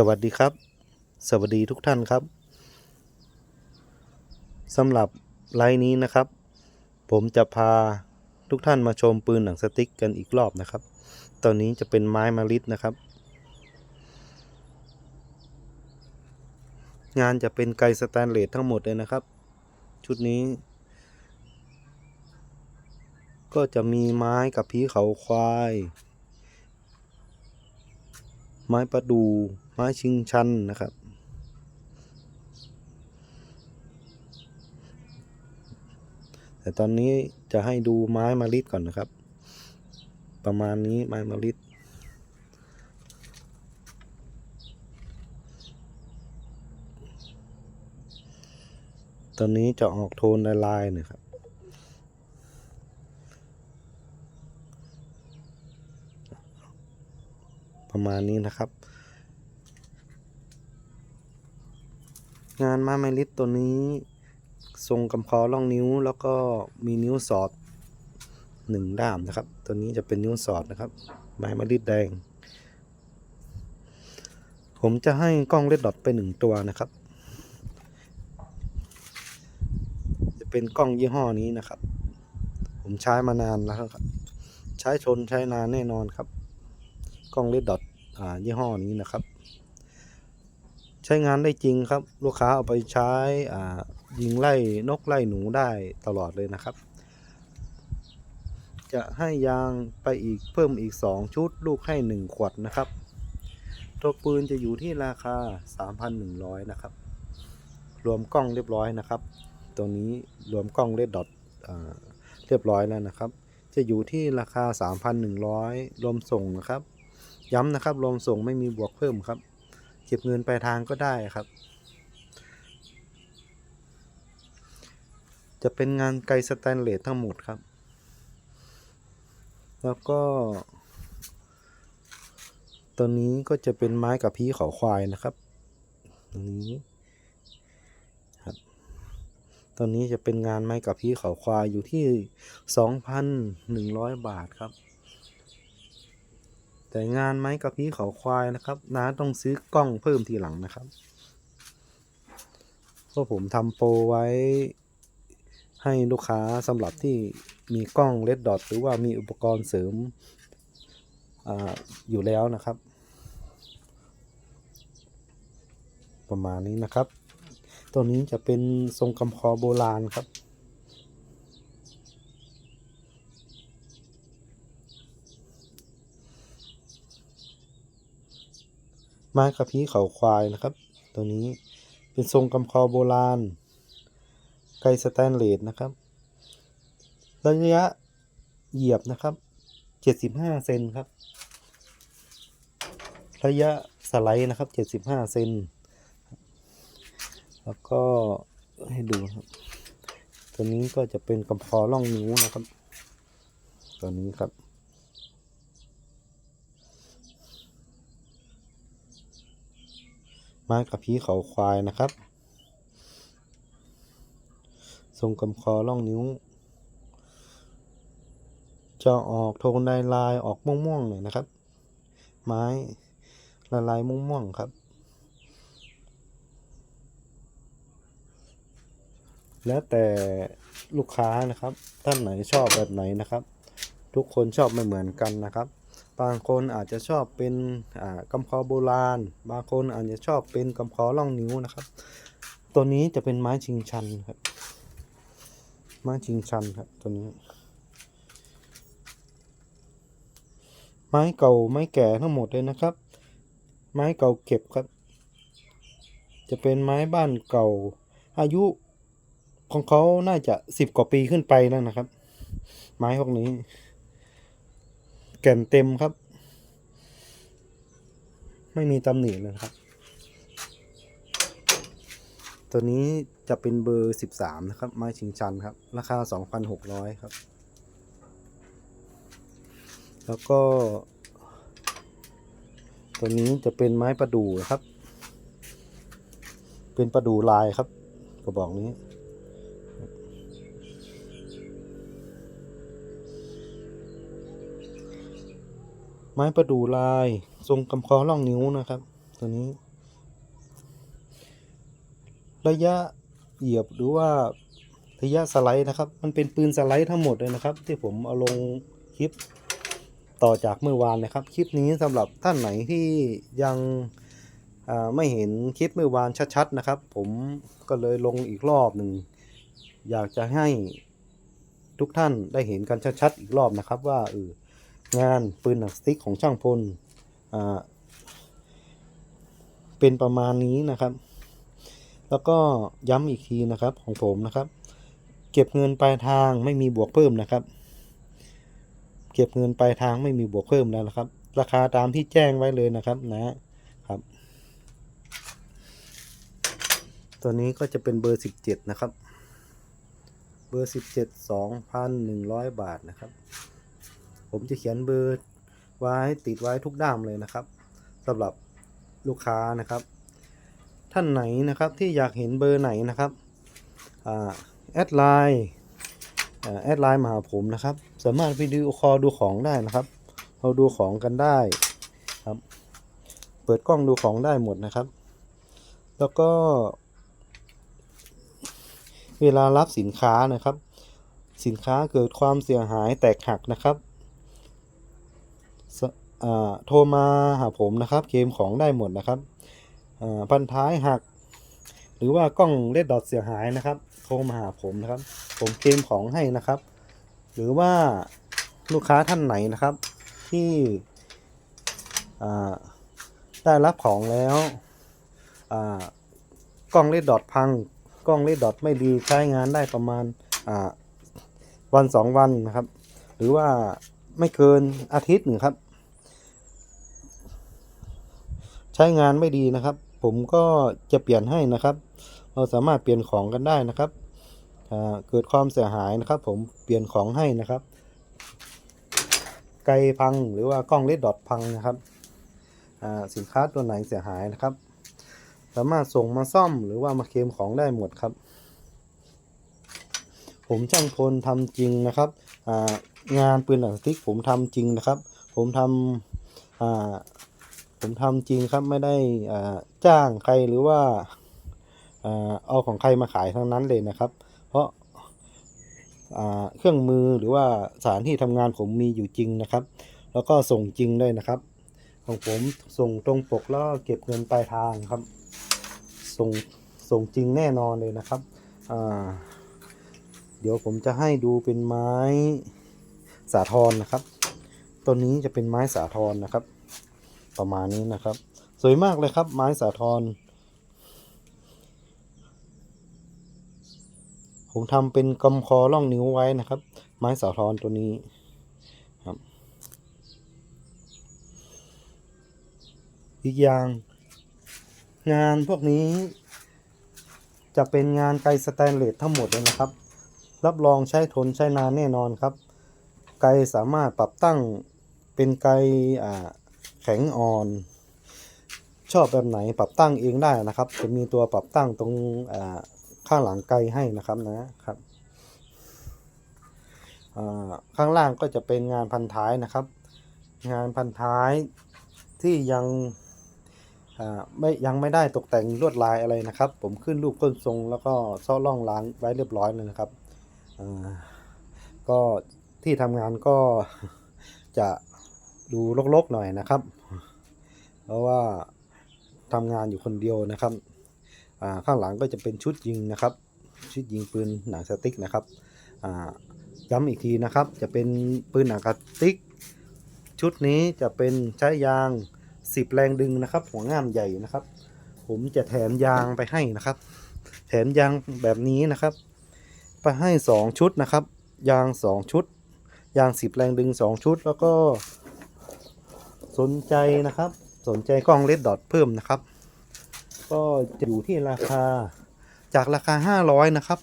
สวัสดีครับ สวัสดีทุกท่านครับสำหรับไลน์นี้นะครับ ผมจะพาทุกท่านมาชมปืนหนังสติ๊กกันอีกรอบนะครับ ตอนนี้จะเป็นไม้มาลิดนะครับ งานจะเป็นไกสแตนเลสทั้งหมดเลยนะครับ ชุดนี้ ก็จะมีไม้กับพีเขาควาย ไม้ประดู ไม้ชิงชันนะครับ แต่ตอนนี้จะให้ดูไม้มาลิดก่อนนะครับ ประมาณนี้ไม้มาลิดตอนนี้จะออกโทนลายๆนะครับ ประมาณนี้นะครับ งานมาไมลิตตัวนี้ ทรงกำพอล่องนิ้วแล้วก็มีนิ้วสอดหนึ่งด้ามนะครับ ตัวนี้จะเป็นนิ้วสอดนะครับ ไม้มลิดแดง ผมจะให้กล้องเลดดอทไปหนึ่งตัวนะครับ จะเป็นกล้องยี่ห้อนี้นะครับ ผมใช้มานานแล้วครับ ใช้ชนใช้นานแน่นอนครับ กล้องเลดดอทอ่ายี่ห้อนี้นะครับ ใช้งานได้จริงครับ ลูกค้าเอาไปใช้ยิงไล่นกไล่หนูได้ตลอดเลยนะครับ จะให้ยางไปอีกเพิ่มอีก 2 ชุด ลูกให้ 1 ขวดนะครับ ตัวปืนจะอยู่ที่ราคา 3,100 นะครับ รวมกล้องเรียบร้อยนะครับ ตัวนี้รวมกล้องเลดดอทเรียบร้อยแล้วนะครับ จะอยู่ที่ราคา 3,100 รวมส่งนะครับ ย้ำนะครับรวมส่งไม่มีบวกเพิ่มครับ เก็บเงินปลายทางก็ได้ครับ จะเป็นงานไกลสแตนเลสทั้งหมดครับ แล้วก็ ตัวนี้ก็จะเป็นไม้กับพีเขาควายนะครับตรงนี้ครับตัวนี้จะเป็นงานไม้กับพีเขาควายอยู่ที่ 2,100 บาทครับ แต่งานไม้กับพี่เขาควายนะครับน้าต้องซื้อกล้องเพิ่มทีหลังนะครับเพราะผมทำโปรไว้ให้ลูกค้าสำหรับที่มีกล้องเลดดอทหรือว่ามีอุปกรณ์เสริมออยู่แล้วนะครับ ประมาณนี้นะครับ ตัวนี้จะเป็นทรงกำพอโบราณครับ ม้กระพี้เขาควายนะครับ ตัวนี้เป็นทรงกำคอโบราณ ไกลสแตนเลสนะครับ ระยะเหยียบนะครับ 75 เซนครับ ระยะสไลด์นะครับ 75 เซน แล้วก็ให้ดูครับ ตัวนี้ก็จะเป็นกำพอล่องนิ้วนะครับ ตัวนี้ครับ ไม้กับพีเขาควายนะครับ ทรงกำคอล่องนิ้ว จะออกโทนลายลายออกม่วงๆหน่อยนะครับ ไม้ลายลายม่วงๆครับ แล้วแต่ลูกค้านะครับ ท่านไหนชอบแบบไหนนะครับ ทุกคนชอบไม่เหมือนกันนะครับ บางคนอาจจะชอบเป็นอ่ากำพอโบราณ บางคนอาจจะชอบเป็นกำพอล่องนิ้วนะครับ ตัวนี้จะเป็นไม้ชิงชันครับ ไม้ชิงชันครับตัวนี้ ไม้เก่าไม้แก่ทั้งหมดเลยนะครับ ไม้เก่าเก็บครับ จะเป็นไม้บ้านเก่า อายุของเขาน่าจะสิบกว่าปีขึ้นไปแล้วนะครับ ไม้พวกนี้ ก่นเต็มครับ ไม่มีตำหนิเลยครับ ตัวนี้จะเป็นเบอร์ 13 นะครับ ไม้ชิงชันครับ ราคา 2,600 ครับ แล้วก็ ตัวนี้จะเป็นไม้ประดู่ครับ เป็นประดู่ลายครับกระบอกนี้ ไม้ประดู่ลาย ทรงกำคอล่องนิ้วนะครับ ตัวนี้ ระยะเหยียบหรือว่าระยะสไลด์นะครับ มันเป็นปืนสไลด์ทั้งหมดเลยนะครับ ที่ผมเอาลงคลิปต่อจากเมื่อวานนะครับ คลิปนี้สำหรับท่านไหนที่ยังไม่เห็นคลิปเมื่อวานชัดๆนะครับ ผมก็เลยลงอีกรอบหนึ่งอยากจะให้ทุกท่านได้เห็นกันชัดๆอีกรอบนะครับว่าเออ งานปืนหนังสติ๊กของช่างพลเป็นประมาณนี้นะครับ แล้วก็ย้ำอีกทีนะครับของผมนะครับ เก็บเงินปลายทางไม่มีบวกเพิ่มนะครับ เก็บเงินปลายทางไม่มีบวกเพิ่มแล้วนะครับ ราคาตามที่แจ้งไว้เลยนะครับนะครับ ตัวนี้ก็จะเป็นเบอร์ 17 นะครับ เบอร์ 17 2,100 บาทนะครับ ผมจะเขียนเบอร์ไว้ติดไว้ทุกด้ามเลยนะครับสำหรับลูกค้านะครับ ท่านไหนนะครับที่อยากเห็นเบอร์ไหนนะครับแอดไลน์แอดไลน์มาหาผมนะครับ สามารถวิดีโอคอลดูของได้นะครับ เราดูของกันได้ครับ เปิดกล้องดูของได้หมดนะครับ แล้วก็ เวลารับสินค้านะครับ สินค้าเกิดความเสียหายแตกหักนะครับ โทรมาหาผมนะครับเคมของได้หมดนะครับพันท้ายหัก หรือว่ากล้องเลดดอทเสียหายนะครับ โทรมาหาผมนะครับ ผมเคมของให้นะครับ หรือว่าลูกค้าท่านไหนนะครับ ที่ได้รับของแล้วกล้องเลดดอทพัง กล้องเลดดอทไม่ดีใช้งานได้ประมาณวันสองวันนะครับ หรือว่าไม่เกินอาทิตย์หนึ่งครับ ใช้งานไม่ดีนะครับ ผมก็จะเปลี่ยนให้นะครับ เราสามารถเปลี่ยนของกันได้นะครับเกิดความเสียหายนะครับ ผมเปลี่ยนของให้นะครับ ไกลพังหรือว่ากล้องเลดดอทพังนะครับสินค้าตัวไหนเสียหายนะครับ สามารถส่งมาซ่อมหรือว่ามาเคลมของได้หมดครับ ผมช่างพลทำจริงนะครับงานปืนหนังสติ๊กผมทำจริงนะครับ ผมทำอ่า ผมทำจริงครับไม่ได้จ้างใครหรือว่าเอาของใครมาขายทั้งนั้นเลยนะครับ เพราะเครื่องมือหรือว่าสถานที่ทำงานผมมีอยู่จริงนะครับ แล้วก็ส่งจริงด้วยนะครับ ของผมส่งตรงปกแล้วเก็บเงินปลายทางครับ ส่งส่งจริงแน่นอนเลยนะครับเดี๋ยวผมจะให้ดูเป็นไม้สาทรนะครับตัวนี้จะเป็นไม้สาทรนะครับ ประมาณนี้นะครับ สวยมากเลยครับไม้สาทรผมทำเป็นกำคอล่องนิ้วไว้นะครับ ไม้สาทรตัวนี้ครับอีกอย่าง งานพวกนี้ จะเป็นงานไกลสแตนเลสทั้งหมดเลยนะครับ รับรองใช้ทนใช้นานแน่นอนครับ ไกลสามารถปรับตั้งเป็นไกลอ่า แข็งอ่อน ชอบแบบไหนปรับตั้งเองได้นะครับ จะมีตัวปรับตั้งตรงข้างหลังไกลให้นะครับนะครับข้างล่างก็จะเป็นงานพันท้ายนะครับ งานพันท้ายที่ยังไม่ยังไม่ได้ตกแต่งลวดลายอะไรนะครับ ผมขึ้นรูปก้นทรงแล้วก็ซ่อล่องล้างไว้เรียบร้อยเลยนะครับก็ที่ทำงานก็จะ ดูรกๆหน่อยนะครับ เพราะว่าทำงานอยู่คนเดียวนะครับอ่าข้างหลังก็จะเป็นชุดยิงนะครับ ชุดยิงปืนหนังสติ๊กนะครับอ่าย้ำอีกทีนะครับ จะเป็นปืนหนังสติ๊ก ชุดนี้จะเป็นใช้ยาง10แรงดึงนะครับ หัวง่ามใหญ่นะครับ ผมจะแถมยางไปให้นะครับ แถมยางแบบนี้นะครับ ไปให้ 2 ชุดนะครับ ยาง 2 ชุด ยาง10แรงดึง 2 ชุด แล้วก็ สนใจนะครับ สนใจกล้องเลดดอทเพิ่มนะครับ ก็จะอยู่ที่ราคาจากราคา 500 นะครับ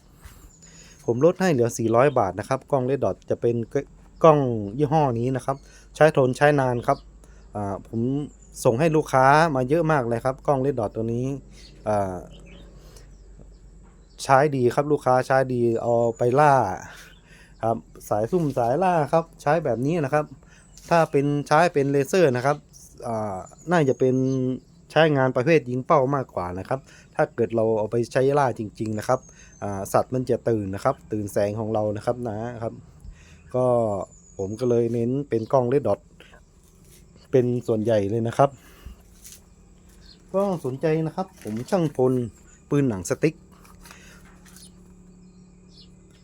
ผมลดให้เหลือ 400 บาทนะครับ กล้องเลดดอทจะเป็นกล้องยี่ห้อนี้นะครับ ใช้ทนใช้นานครับผมส่งให้ลูกค้ามาเยอะมากเลยครับ กล้องเลดดอทตัวนี้ใช้ดีครับลูกค้าใช้ดีเอาไปล่าครับสายซุ่มสายล่าครับ ใช้แบบนี้นะครับ ถ้าเป็นใช้เป็นเลเซอร์นะครับน่าจะเป็นใช้งานประเภทยิงเป้ามากกว่านะครับ ถ้าเกิดเราเอาไปใช้ล่าจริง ๆนะครับสัตว์มันจะตื่นนะครับ ตื่นแสงของเรานะครับนะครับ ก็ผมก็เลยเน้นเป็นกล้องเลดดอทเป็นส่วนใหญ่เลยนะครับ ก็สนใจนะครับ ผมช่างพลปืนหนังสติ๊ก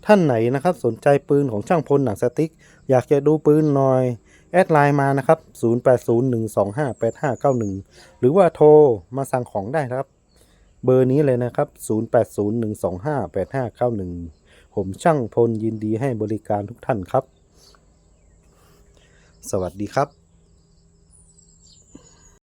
ท่านไหนนะครับสนใจปืนของช่างพลหนังสติ๊ก อยากจะดูปืนหน่อย แอดไลน์มานะครับ 0801258591 หรือว่าโทรมาสั่งของได้ครับ เบอร์นี้เลยนะครับ 0801258591 ผมช่างพลยินดีให้บริการทุกท่านครับ สวัสดีครับ